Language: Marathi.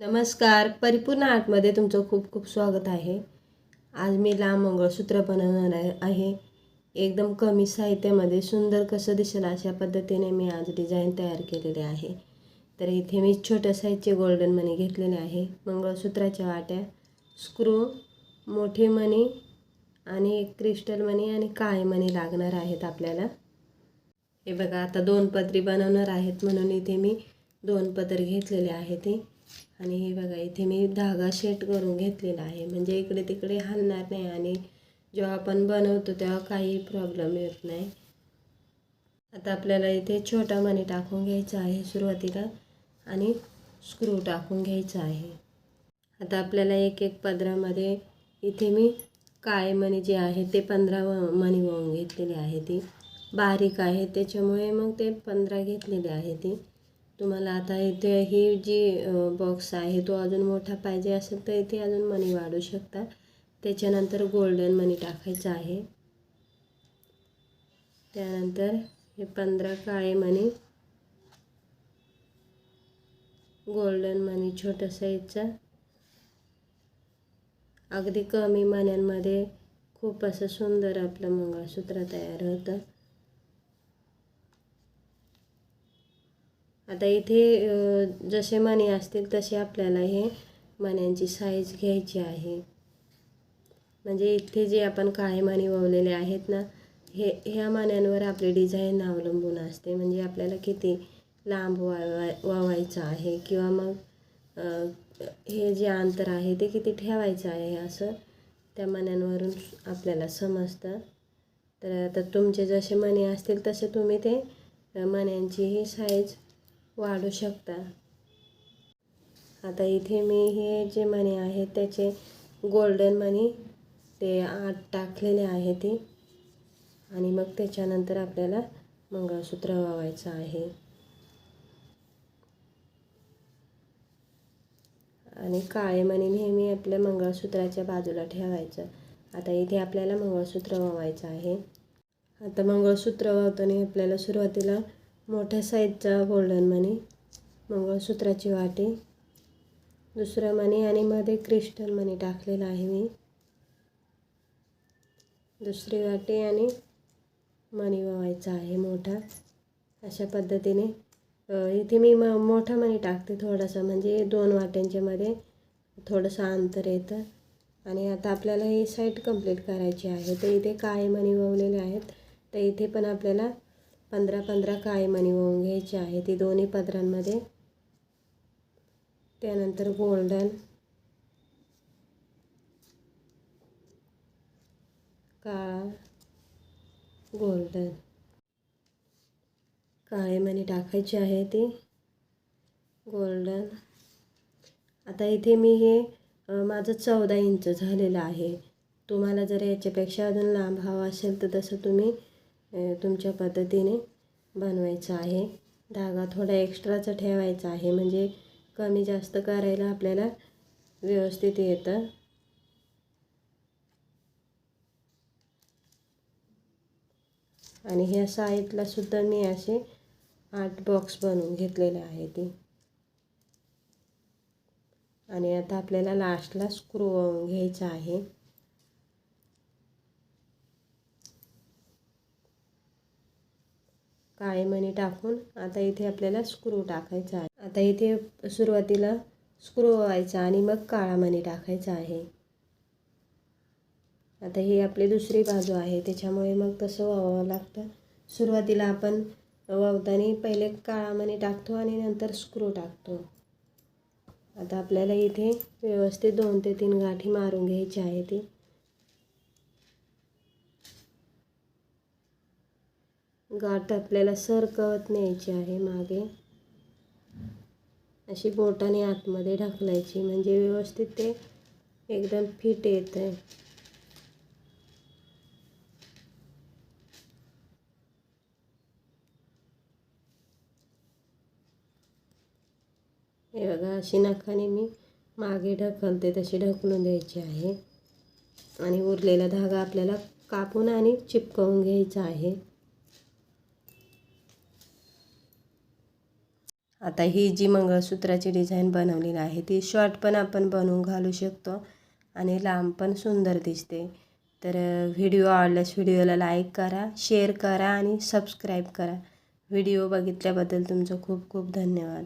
नमस्कार. परिपूर्ण आर्टमध्ये तुमचं खूप खूप स्वागत आहे. आज मी लांब मंगळसूत्र बनवणार आहे. एकदम कमी साहित्यामध्ये सुंदर कसं दिसेल अशा पद्धतीने मी आज डिझाईन तयार केलेले आहे. तर इथे मी छोट्या साईजचे गोल्डन मणी घेतलेले आहे. मंगळसूत्राच्या वाट्या स्क्रू मोठे मणी आणि एक क्रिस्टल मणी आणि काळे मणी लागणार आहेत आपल्याला. हे बघा आता दोन पदरी बनवणार आहेत म्हणून इथे मी दोन पदर घेतलेले आहे ते आणि हे बघा इथे मी धागा शेट करून घेतलेला आहे. म्हणजे इकडे तिकडे हलणार नाही आणि जेव्हा आपण बनवतो तेव्हा काही प्रॉब्लेम येत नाही. आता आपल्याला इथे छोटा मणी टाकून घ्यायचा आहे सुरुवातीला आणि स्क्रू टाकून घ्यायचा आहे. आता आपल्याला एक एक पदरामध्ये इथे मी काळे मणी जे आहे ते पंधरा मणी वळून घेतलेली आहे ती. बारीक आहे त्याच्यामुळे मग ते पंधरा घेतलेले आहे ती. तुम्हाला आता इथे ही जी बॉक्स आहे तो अजून मोठा पाहिजे असेल तर इथे अजून मनी वाढू शकता त्याच्यानंतर गोल्डन मनी टाकायचं आहे. त्यानंतर हे पंधरा काळे मनी गोल्डन मनी छोट्या साईजचा अगदी कमी मण्यांमध्ये खूप असं सुंदर आपलं मंगळसूत्र तयार होतं. आता इथे जसे मणी असतील तसे आपल्याला हे मण्यांची साईज घ्यायची आहे. म्हणजे इथे जे आपण काळे मणी ववलेले आहेत ना हे ह्या मण्यांवर आपली डिझाईन अवलंबून असते. म्हणजे आपल्याला किती लांब वावा वावायचं आहे किंवा मग हे जे अंतर आहे ते किती ठेवायचं आहे असं त्या मण्यांवरून आपल्याला समजतं. तर आता तुमचे जसे मणी असतील तसे तुम्ही ते मण्यांची ही साईज वाढू शकता. आता इथे मी हे जे मणी आहेत त्याचे गोल्डन मणी ते आठ टाकलेले आहे ते आणि मग त्याच्यानंतर आपल्याला मंगळसूत्र वावायचं आहे. आणि काळे मणी नेहमी आपल्या मंगळसूत्राच्या बाजूला ठेवायचं. आता इथे आपल्याला मंगळसूत्र वावायचं आहे. आता मंगळसूत्र वावताना आपल्याला सुरुवातीला मोठ्या साईजचा गोल्डन मनी मंगळसूत्राची वाटी दुसरा मणी आणि मध्ये क्रिस्टल मनी टाकलेला आहे मी. दुसरी वाटी आणि मणी वावायचा आहे मोठा. अशा पद्धतीने इथे मी म मोठा मणी टाकते थोडासा. म्हणजे दोन वाट्यांच्यामध्ये थोडंसं अंतर येतं. आणि आता आपल्याला ही साईट कंप्लीट करायची आहे. तर इथे काळे मणी ववलेले आहेत. तर इथे पण आपल्याला पंधरा पंधरा काळे मणी घ्यायची घ्यायचे आहे ती दोन्ही पदरांमध्ये. त्यानंतर गोल्डन. काळा. गोल्डन. काळेमणी टाकायची टाकायचे आहे ती. गोल्डन. आता इथे मी हे माझं चौदा इंच झालेलं आहे. तुम्हाला जर याच्यापेक्षा अजून लांब हवा असेल तर तसं तुम्ही तुमच्या पद्धतीने बनवायचं आहे. धागा थोडा एक्स्ट्राचा ठेवायचा आहे. म्हणजे कमी जास्त करायला आपल्याला व्यवस्थित येतं. आणि ह्या साईडला सुद्धा मी असे आठ बॉक्स बनवून घेतलेले आहे ते. आणि आता आपल्याला लास्टला स्क्रू घ्यायचा आहे. काळे मणी टाकून आता इथे आपल्याला स्क्रू टाकायचा आहे. आता इथे सुरुवातीला स्क्रू व्हायचा आणि मग काळा मणी टाकायचा आहे. आता ही आपली दुसरी बाजू आहे. त्याच्यामुळे मग तसं व्हावं लागतं. सुरुवातीला आपण वावताना पहिले काळा मणी टाकतो आणि नंतर स्क्रू टाकतो. आता आपल्याला इथे व्यवस्थित दोन ते तीन गाठी मारून घ्यायची आहे ती. गाठ आपल्याला सरकवत न्यायची आहे मागे. अशी बोटाने आतमध्ये ढकलायची म्हणजे व्यवस्थित ते एकदम फिट येत आहे हे बघा अशी नखाने मी मागे ढकलते तशी ढकलून द्यायची आहे. आणि उरलेला धागा आपल्याला कापून आणि चिपकवून घ्यायचा आहे. आता ही जी मंगळसूत्राची डिझाईन बनवलेली आहे ती शॉर्ट पण आपण बनवून घालू शकतो आणि लांब पण सुंदर दिसते. तर व्हिडिओ आवडल्यास व्हिडिओला लाईक करा शेअर करा आणि सबस्क्राईब करा. व्हिडिओ बघितल्याबद्दल तुमचं खूप खूप धन्यवाद.